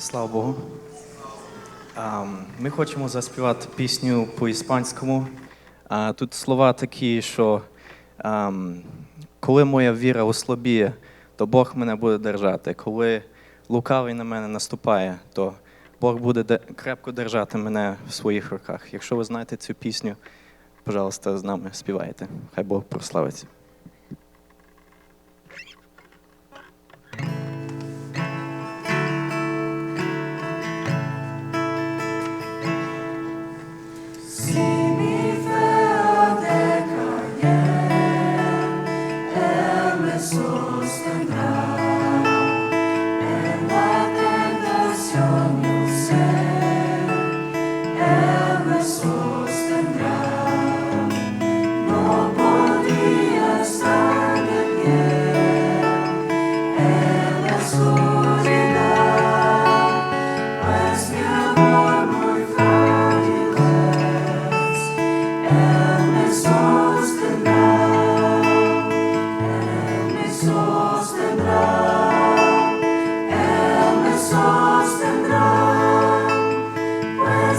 Слава Богу. Ми хочемо заспівати пісню по-іспанському. Тут слова такі, що коли моя віра ослабіє, то Бог мене буде держати. Коли лукавий на мене наступає, то Бог буде крепко держати мене в своїх руках. Якщо ви знаєте цю пісню, пожалуйста, з нами співайте. Хай Бог прославиться. so stand.